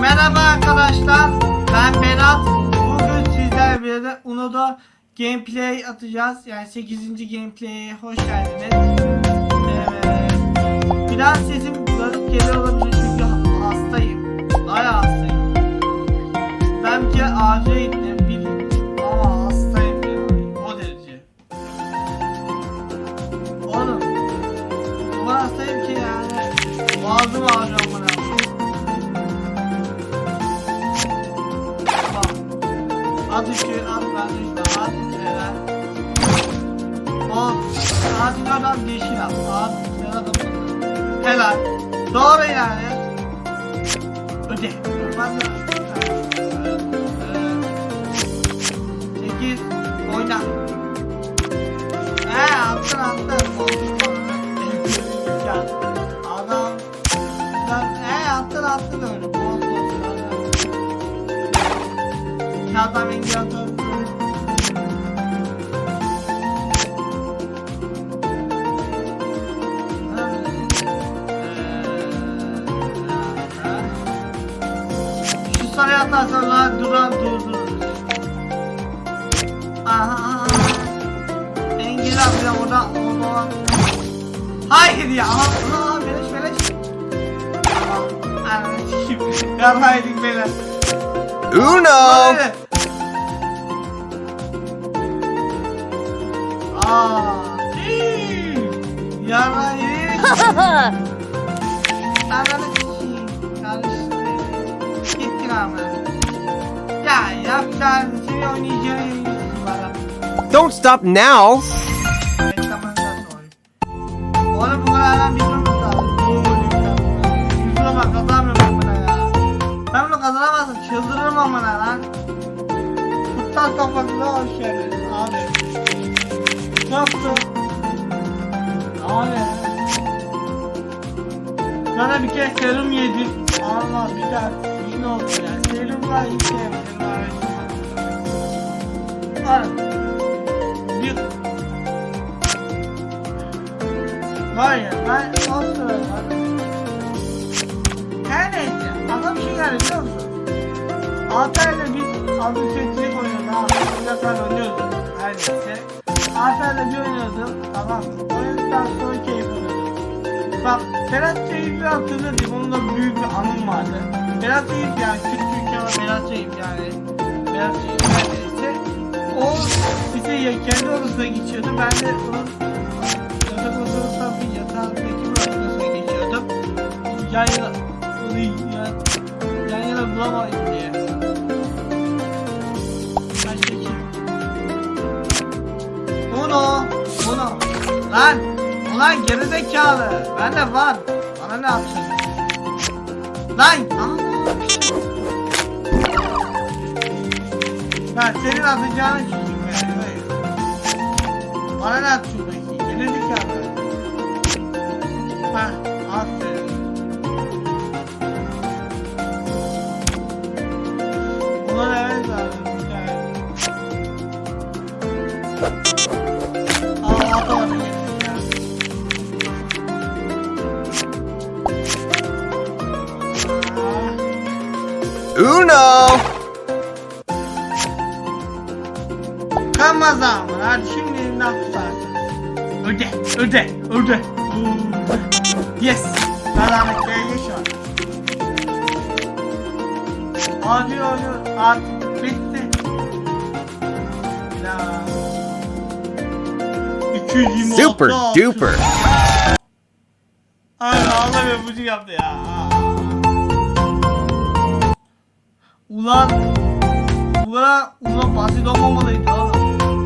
Merhaba arkadaşlar. Ben Berat. Bugün sizlerle birlikte Uno'da gameplay atacağız. Yani 8. gameplay'e hoş geldiniz. Evet. Biraz sesim garip geliyor olabilir çünkü hastayım. Bayağı hastayım. Ben bir kere acile gittim. Bir... Ama hastayım ya. O derece. Oğlum. O ki yani. Boğazım ağrıyor bana. At üçü, at ben işte, at helal. Ol. At yukarıdan yeşil at. At helal kırmızı. Helal. Doğru yani. Öde. Ben de. Sekiz. Oyna. Rengi atın. Şu sarı atarsan duran durdurur. Aha, abi ya orada orada. Hayır ya. Aha, beleş beleş. Aha, ananı sikeyim. Yarmaydık beyler. Uno! Böyle. Ya şey. Don't stop now! Oğlum bu kadar adam bilmemiz lazım. Oo, Yüzüne bak kazanmıyorum buna ya. Ben bunu kazanamazsam çıldırırım amına lan. Kurtar kafasına hoş geldin abi. Nasıl? Abi. Sana bir kez serum yedim. Allah bir daha yine oldu ya. Ya ben o sırada Her neyse adam şey geldi biliyor musun? 6 ayda biz adı çekicilik oynadı abi. Bir kadar oynuyorduk her neyse. 6 ayda bir oynuyordum tamam? Oynadıktan sonra keyif alıyordum. Bak Berat Çeyip'i hatırladım onun da büyük bir anım vardı. Berat Çeyip yani küçük Berat Çeyip yani. Berat Çeyip her neyse. O bize kendi odasına geçiyordu. Ben de onun yatak odasından bir yatağındaki bir odasına geçiyordum. Yan yana, onu yan, yan yana bulamayın diye. Baştaki. Uno, Uno. Lan, ulan gerizekalı. Ben de var. Bana ne yapacaksın? Lan, aa. Ben senin atacağını çekeyim yani. Hayır. Bana ne at şuradaki? Genezik abi. Hah, aferin. Super duper! Ay Allah be bucu yaptı ya. Ulan bu kadar ulan basit olmamalıydı oğlum.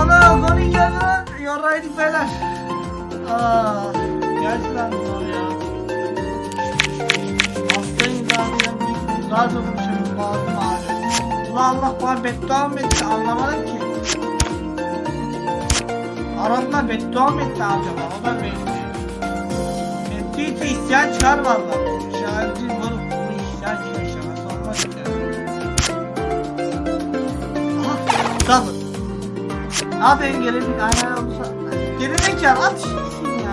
Ana gol geldi lan. Yaraydık beyler. Aa, gerçekten zor ya. Hastayım zaten. Bir Zar durmuşum boğazım ağrıyor. Ulan Allah bana beddua mı etti anlamadım ki. Aramda beddua mı etti acaba? O da belli. Ettiyse isyan çıkar valla. Değil oğlum. Bunu isyan çıkar şaka olmaz ya. Aha, double. Ne yapayım gelin aynen olursa. Geri zekalı at şişsin ya.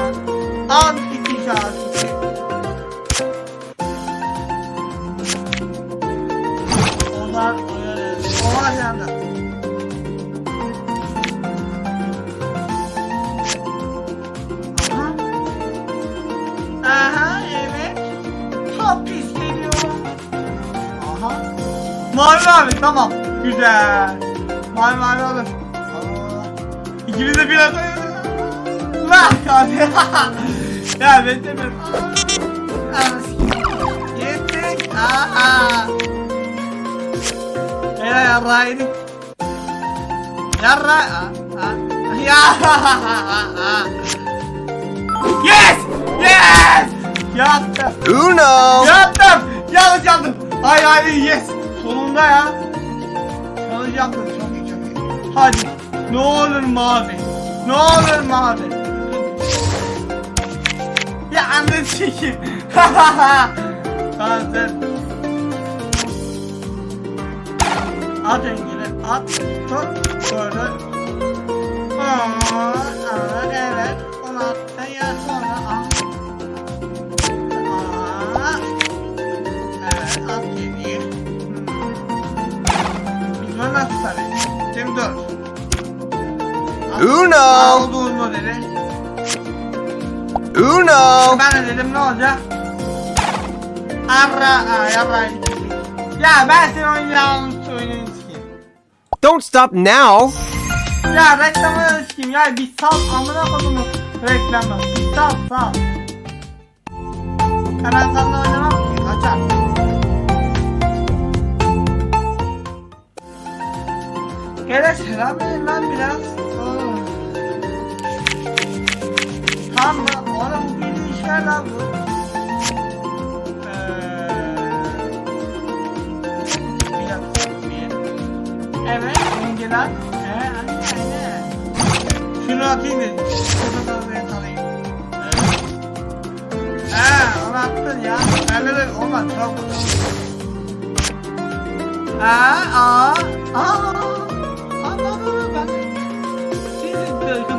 Al iki kağıt Mavi mavi tamam. Güzel. Mavi mavi. Aa, İkimiz de biraz... Lan abi. ya ben de ben... Gittik. Aa. Ya yarra yedik. Yarra. Ya. Yes! Yes! Yaptım. Uno. Yaptım. Yanlış yaptım. Hayır hayır yes. Sonunda ya. Yanlış yaptım. Çok iyi çok iyi. Hadi. Ne olur mavi. Ne olur mavi. Ya anne çekim. tamam sen. At engeli. At. Tut. Böyle. Aa, 24. Ünal. Oldu Uno dedi. Ünal. Ben de dedim ne olacak? Arra arra. Ya ben senin oynayacağın oyunun sikeyim. Don't stop now. Ya reklamı sikeyim ya bir sal amına kodumu reklamı. Bir sal sal. Hemen oynamam ki kaçar. Gele selam verin lan biraz. Oo. Tamam mı? Oğlum bildiğin işler lan bu. Bir. Evet, engeler. Ee, anne, anne. Şunu atayım dedim. Şunu da ben alayım. Evet. Ee, onu attın ya. Ben de olmaz. Çok Aa, aa, aa.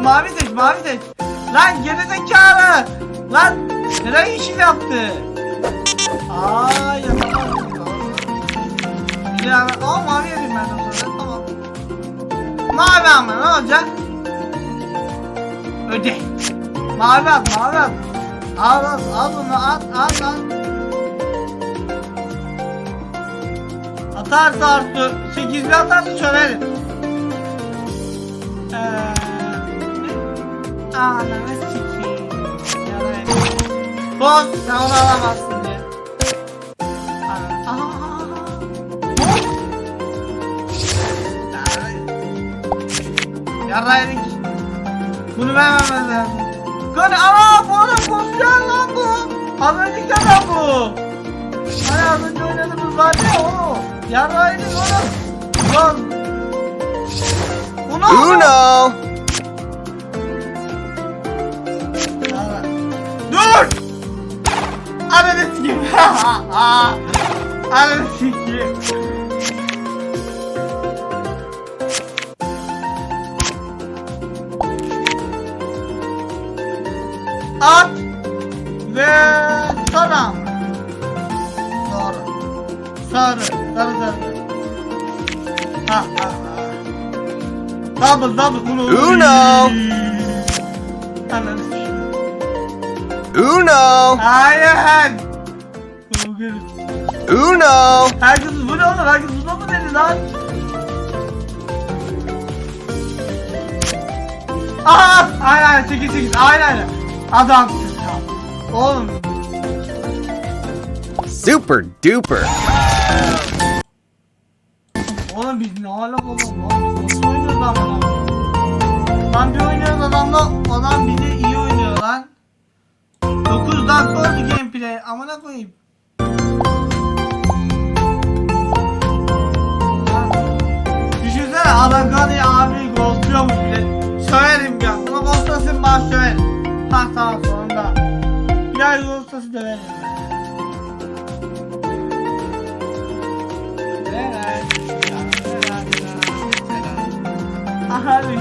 Mavi seç, mavi seç. Lan gerizekalı. Lan neden işini yaptı? Aa yapamadım. Ya, aa mavi yapayım ben de sonra. Tamam. Mavi ama ne olacak? Öde. Mavi at, mavi at. Al al, al bunu at, at, at. Atarsa artı, 8'li atarsa çörerim. Ananı sikeyim. Yalan. Boz, sen onu alamazsın diye. Aa. Yarraydık. Bunu vermemez lazım. Gani ana bu adam konuşan lan bu. Az önceki adam bu. Hani az önce oynadığımız var ya o. Yarraydık oğlum. Lan. Bunu Uno. Ananı sikeyim. At ve saram. Doğru. Sarı, sarı sarı. Ha ha ha. Double double bunu. Uno. Ananı sikeyim. Uno. Hayır. Bugün. Uno. Herkes bu ne oğlum? Herkes bu mu dedi lan? Aha! Aynen aynen 8 8 aynen aynen. Adamsın ya. Oğlum. Super duper. Oğlum biz ne alak oğlum lan? Biz nasıl oynuyoruz lan adam? Lan bir oynuyoruz adamla adam bizi iyi oynuyor lan. 9 dakika oldu gameplay amına koyayım. Düşünsene adam Gani abi ghostluyormuş bile. Söverim ya. Ama ghostlasın bana söverim. Ha tamam sonunda. Bir ay ghostlası döverim. Abi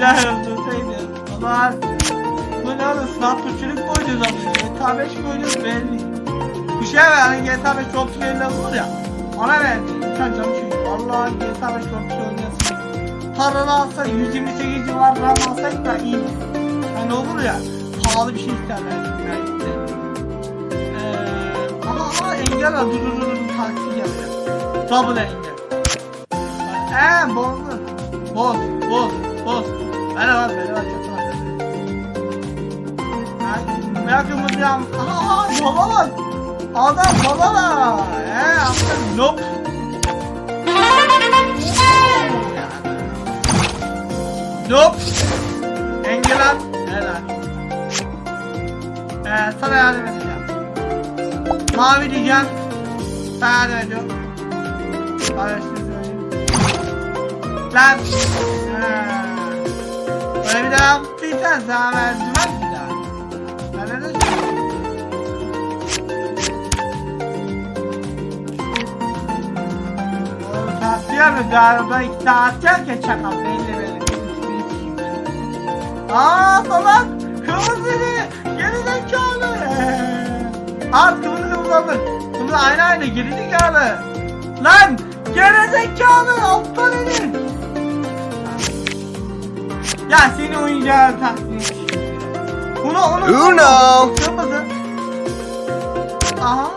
ya öldürseydi. O zaman bu ne oğlum sınav Türkçülük mü oynuyoruz abi? GTA 5 mi oynuyoruz belli. Bir şey var hani GTA 5 çok şeyler olur ya. Ona verdi. Sen canım çünkü. Vallahi GTA 5 çok oynayasın. Paranı alsa 128 civar RAM alsaydı da iyi. Hani olur ya. Pahalı bir şey isterler. Belki. Ee, aha aha engel var. Dur dur dur. Taksi geldi. Double engel. He bozdun. Boz, boz, boz. Bana bak, bana bak, çok var. Ben yakımızdan... Aha, yola bak. Adam yola bak. He, aferin. Nope. Nope. Engel Helal. Ee, sana yardım edeceğim. Mavi diyeceğim. Sana yardım ediyorum. Söyleyeyim. Lan. Ha. Böyle bir daha yaptıysan sana vermem bir daha. Ben öyle söyleyeyim. Oğlum tatlıya mı galiba iki saat yerken çakal belli belli. Aa salak! Kırmızı! Geri zekalı! Az kırmızı alır. Kırmızı aynı aynı geri zekalı. Lan! Geri zekalı! Aptal herif! Ya seni oyuncağın taktiği. Bunu onu Uno. Kırmızı. Aha.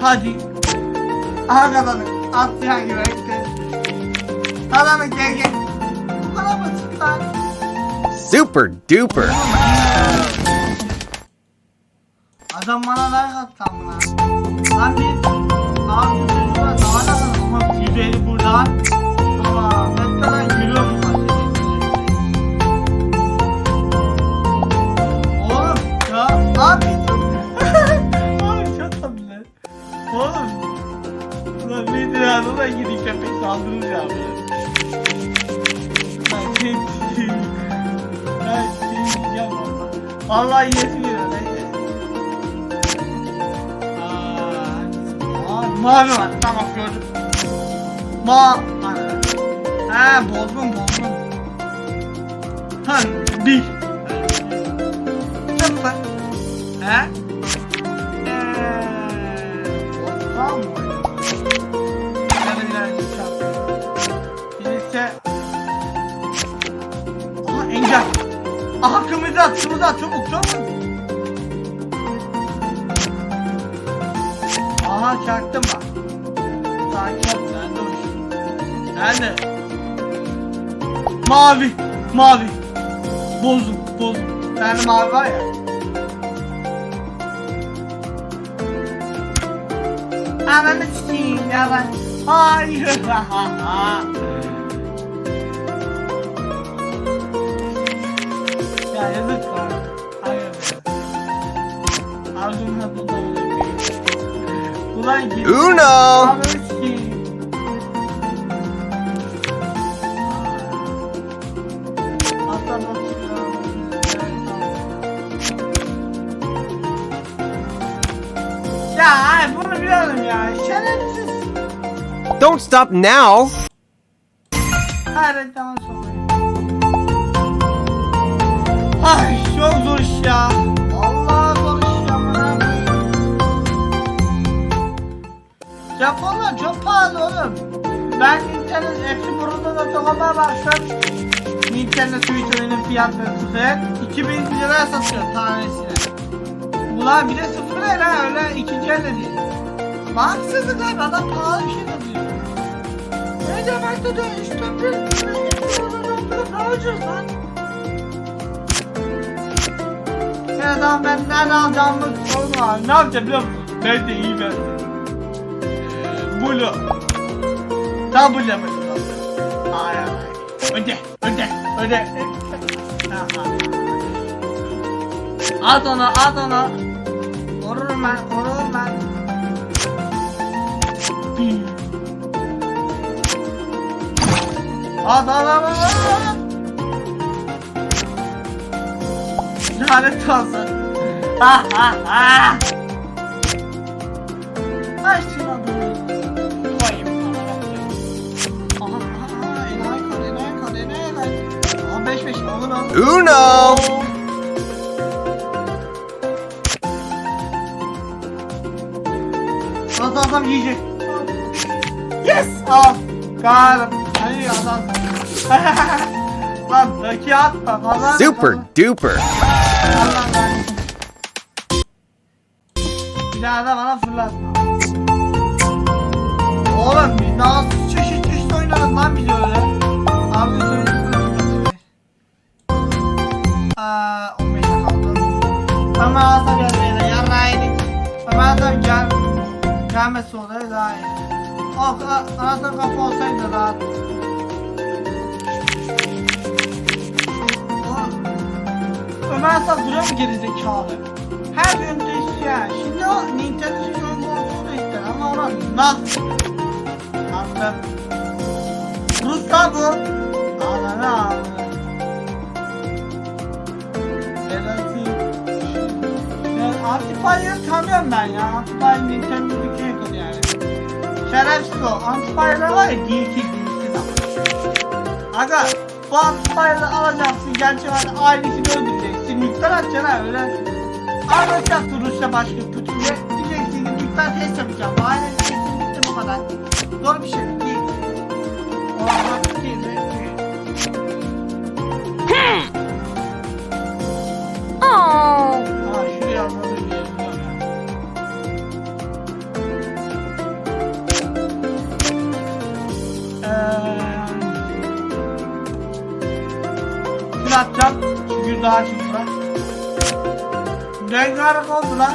Hadi. Aha kazandık. At ya gibi. Kazandık gel gel. Lan. Super duper. Adam bana like attı amına. Lan abi bu çocuklar daha kadar ama biberi buradan ama ne kadar gülüyorum Oğlum ya abi Oğlum çok lan. Oğlum Ulan bir dünyada da gidip köpek saldırır ya ya neyse. Aa, mavi var. Tamam gördüm. Ma... He bozdum bozdum. Ha bir. Sıfır. He? Eee... Tamam Aha kırmızı at, kırmızı at çabuk çabuk. Aha çaktım bak. Sakin ol. Nerede o iş? Nerede? Mavi. Mavi. Bozdum. Bozdum. Sende mavi var ya. Ananı sikeyim ya ben. Hayır. ya yazık var. Hayır. Ağzım hatta da Ulan git. Uno. Ananı sikeyim. Hatta Ya ay bunu biliyorum ya. Şerefsiz. Don't stop now. Başladım. Nintendo Switch oyunun fiyatları sıfır. 2000 liraya satıyor tanesine. Ulan bir de sıfır ha öyle ikinci elde değil. Haksızlık abi adam pahalı bir şey satıyor. Ne demek de bir ne ucuz lan. Ya tamam ben nereden alacağımı sorma. Ne yapacağım biliyor musun? Ben de iyi ben. Ee. Tam Blue yapacağım. Ay ay. Öde, öde, öde. At onu, at onu. Vururum ben, vururum ben. At, at, at, at, at. Lanet olsun. Ha ha ha. Ay Uno. Nasıl alsam yiyecek. Yes! Al. Kalım. Hayır adam. Lan daki atma falan. Super duper. Bir daha da bana fırlatma. Oğlum biz daha çeşit çeşit oynadık lan biz öyle. Abi Ama alsa biraz beni de. Ama alsam gel. Gelmesi olur daha iyi. Oh, anasını kapı olsaydı rahat. Ömer Asaf duruyor mu gerizekalı? Her gün düşüyor. Yani. Şimdi o Nintendo Switch oyun konusunu ister ama ona nasıl? Anladım. Rus'ta bu. Antifire'ı tanıyorum ben ya. Antifire Nintendo'daki hacker yani. Şerefsiz o. Antifire'lar var ya DT DT da. Aga bu Antifire'ı alacaksın. Gerçi var ailesini öldüreceksin. Nükleer atacaksın ha öyle. Anlatacaksın Rusya başka Putin'e. Diyeceksin ki nükleer test yapacağım. Aynen kesin bitti bu kadar. Zor bir şey değil. Şunu atacağım. Çünkü daha çıkma. Rengarenk oldu lan.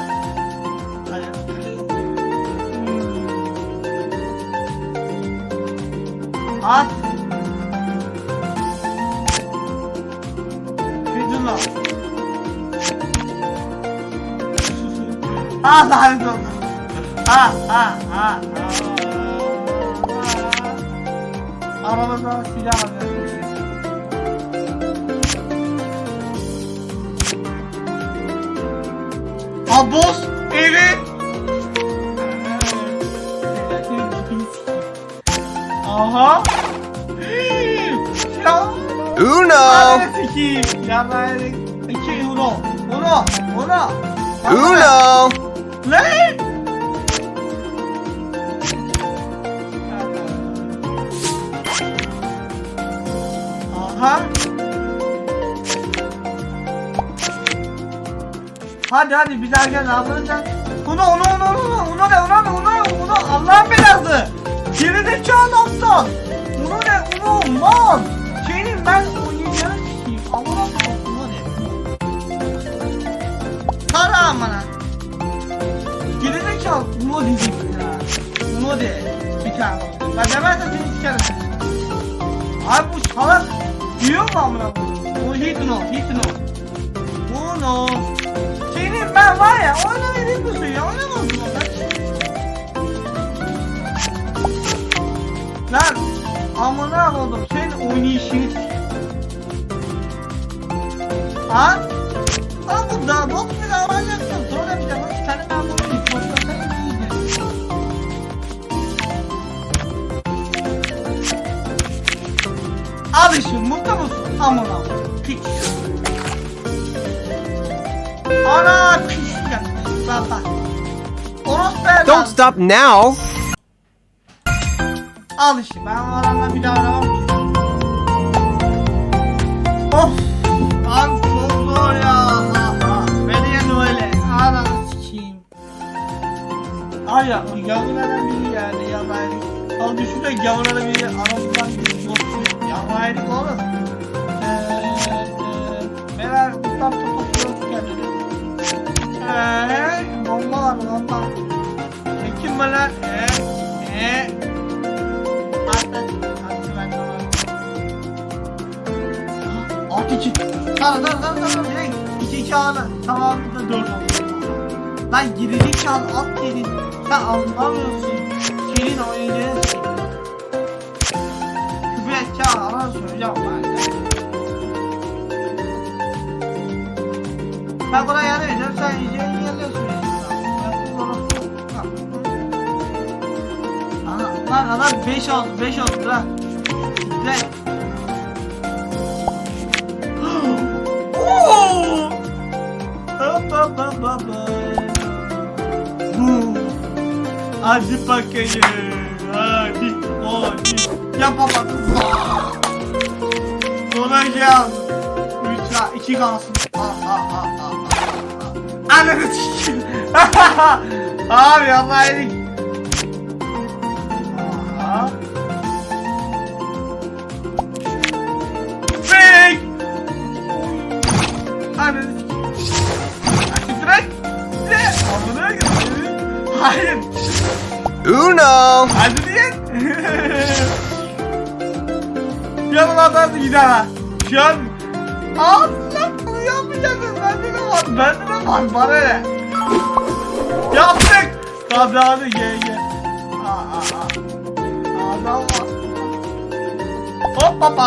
Hayır. At. Lan. Ah lanet olsun. Ah ah ah. Aramızda silah alıyoruz. Abos evi. Aha. Ya. Uno! Ya ben iki uno. Uno. Uno. Uno! Lan! Aha. Hadi hadi bir daha gel yapacaksın? Uno uno uno uno uno ne uno ne ne uno Allah'ın belası. Gerizekalı aptal. Uno ne uno mal. Senin ben oynayacağını sikeyim. Koyayım uno ne? Para amına. Gerizekalı uno diyeceksin ya. Uno de. Bir tane. Ben demezsen seni sikerim. Abi bu salak diyor mu amına koyayım? O hiç uno hiç uno. Uno. Ben var ya oyna verir misin ya oynamazsın o ben. Lan amına koydum senin oynayışını s- Ha? Lan bu da bok bir alacaksın sonra bir de bak senin ben bunu yıkmasın. Al işte mutlu musun? Amına piç. Ana baba. Orospu evladı. Don't stop now! Al işte ben o adamla bir daha aramam ki. Of! Abi çok zor ya. Ha, ha. Beni yeni öyle. Ananı sikeyim. Ay ya o gavurlardan biri geldi ya ben. Al düşünsene gavurlardan biri aramızdan bir botçu. Ya hayırlık oğlum. Eee Meğer tutam tutam geldi. Eee bomba var bomba. Çekin bana. Eee eee Attı. Attı ben var. At iki. Tamam tamam tamam tamam. Direkt iki iki ağla. Tamam da dört oldu. Lan girecek çal at dedin. Sen anlamıyorsun. Senin oynayacağın şey. Küfür çal. Anan söyleyeceğim ben. Ben buna yardım edeceğim. Sen lan adam 5 oldu 5 oldu lan. Bu. Hadi bakayım. Hadi. Hadi. Yapamadın. Donacağım. 3 la 2 kalsın. Ananı sikeyim. Abi Allah'a iyilik. Hayır. Uno. Hadi diye. Yanıma gider ha. Şu an Ağzına bunu yapmayacaksın. Bende de var. Bende de var. Bana ne? Yaptık. Kazanı aa. Adam var. Hop hop.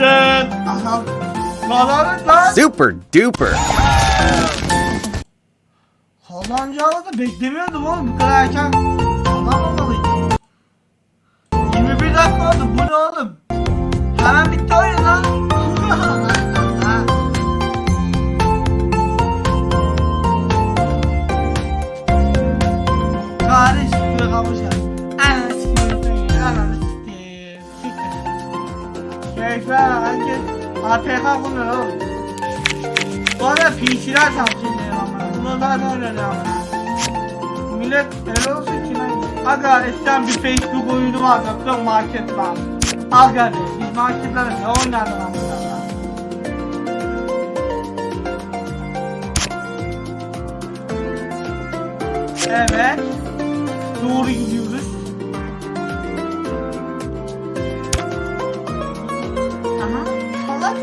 Dön. Aha. Kazanın lan. Super duper. Kazanacağını da beklemiyordum oğlum. Bu kadar erken kazanmamalıydım. 21 dakika oldu. Bu ne oğlum? Oynuyor ama. Millet helal olsun ki. Aga eskiden bir Facebook oyunu vardı. Hatırlıyorum market var. Aga? Biz marketlerde ne oynardık ama. Evet. Doğru gidiyoruz. Aha. Salak.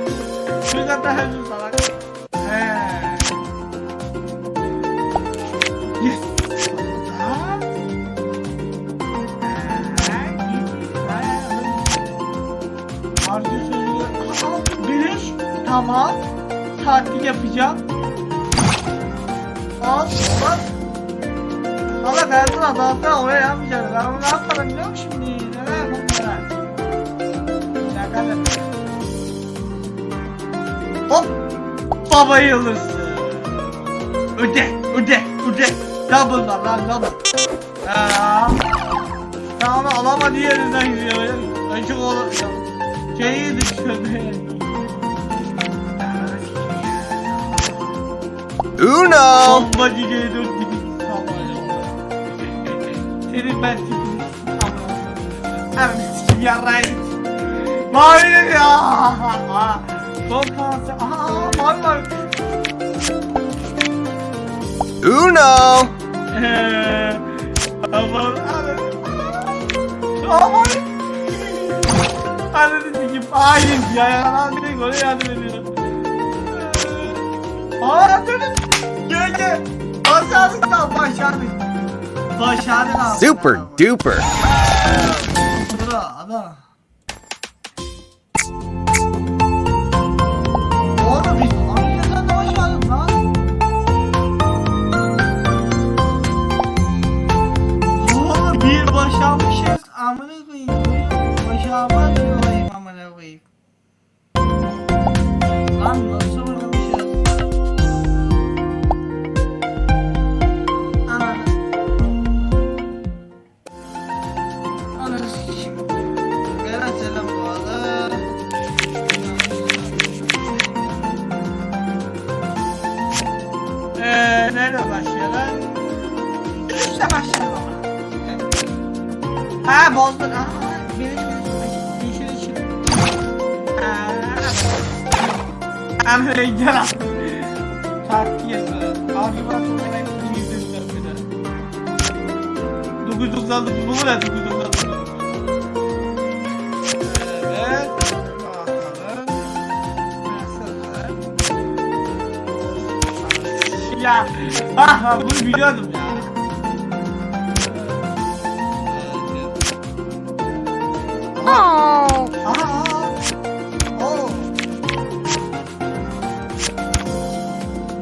Şurada daha Tatil yapacağım. Al. Bak. Salak hayatın adamda oraya yapmayacağız. Ben bunu ne yaparım biliyor musun şimdi? Ne yapayım ben? Dakika da- Hop! Baba yıldızı. Öde, öde, öde. Double var lan double. Aa. Sen onu alama diğerinden gidiyor. Açık ol. Şeyi düşürdü. Uno. Geliyor dört gibi. Senin ben tipini Hemen sikim yarrayın. Mavi ya. Son kanser. Aa mavi var. Uno. Aman. Aman. Ananı sikim. Hayır ya. Lan direkt oraya yardım ediyorum. Aa dönün. Gel gel. Başardık lan başardık. Başardık abi. Super duper. Bura Ah bunu biliyordum ya. Oh. Aa. Oo.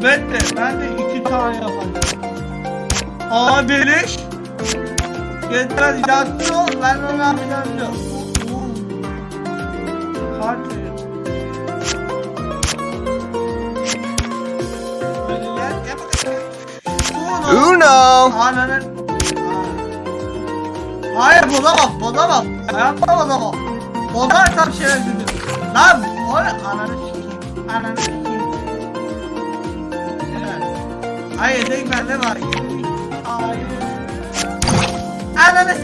Ben de, ben de iki tane yapacağım. Aa beleş. Yeter yattı ol, ben onu yapacağım diyor. Uno. Ananın. Hayır bozamam bozamam. Hayatta bozamam. Bozarsam şerefsizim. Lan o? Ananı sikeyim. Ananı sikeyim. Hayır tek bende var. Hayır. Ananı.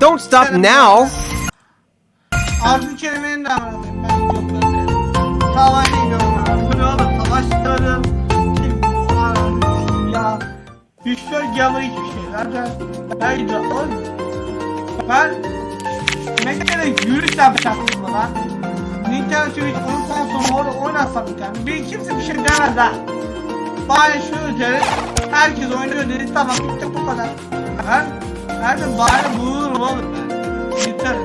Don't stop now. Arzu kelimenin de anlamayayım. Ben yok öyle. Ben de oğlum. Ben Mekke'de yürüyüş yapacaktım lan. Nintendo Switch oyun sonra orada oynasam bir tane. Bir kimse bir şey demez ha. Bari şu üzeri herkes oynuyor dedi tamam bitti bu kadar. Ben her de bari bulurum oğlum. Yeter.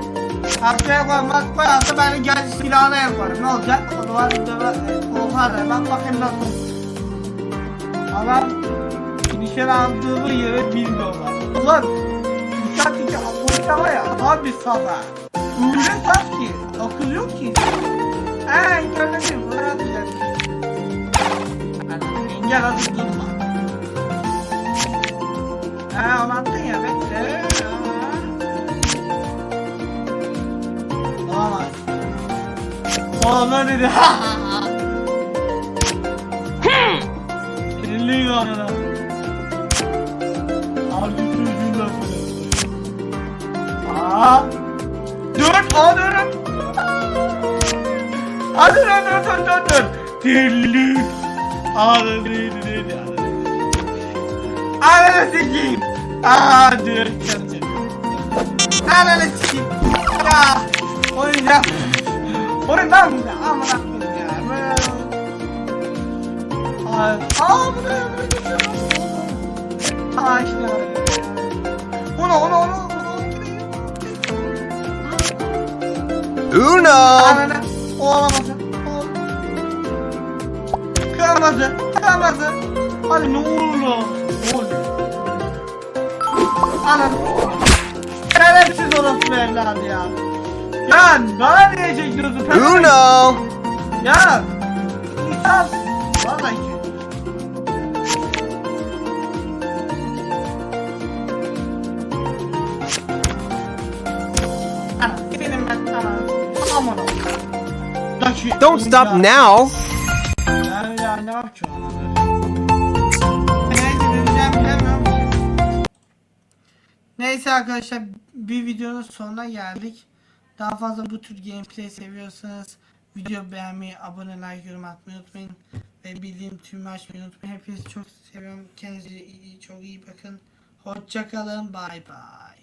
Haftaya koymaz koyarsa ben de geldi silahına yaparım. Ne olacak? O zaman döve oha da bak bakayım nasıl. Adam nişan aldığımı yere bilmiyorlar. Ulan uçak iki Afrika var ya bir safa. Öyle saf ki akıl yok ki. Eee internetim bunu atacak. Engel atıp durma. Eee anlattın ya bekle. Olamaz. Oğlan dedi. Sinirliyim anına. Aa. Dur, aa dur. Hadi dur dur dur dur dur. Deli. Ağrı değil değil ağrı. Ananı sikeyim. Aa çalışır. Ananı sikeyim. Ya. Oyundan mı? Amına. Aa bu ne? Bu ne? Aa işte. Onu onu onu. Uno. Ananı. O alamazsın. O. Kırmızı. Kırmızı. Hadi ne olur lan. Ne olur. Ananı. Şerefsiz orası evladı ya. Ya bana niye çekiyorsun? Uno. Ya. İnsan. Don't stop now. Neyse arkadaşlar bir videonun sonuna geldik. Daha fazla bu tür gameplay seviyorsanız video beğenmeyi, abone, like, yorum atmayı unutmayın. Ve bildiğim tüm açmayı unutmayın. Hepinizi çok seviyorum. Kendinize iyi, çok iyi bakın. Hoşçakalın. Bay bay.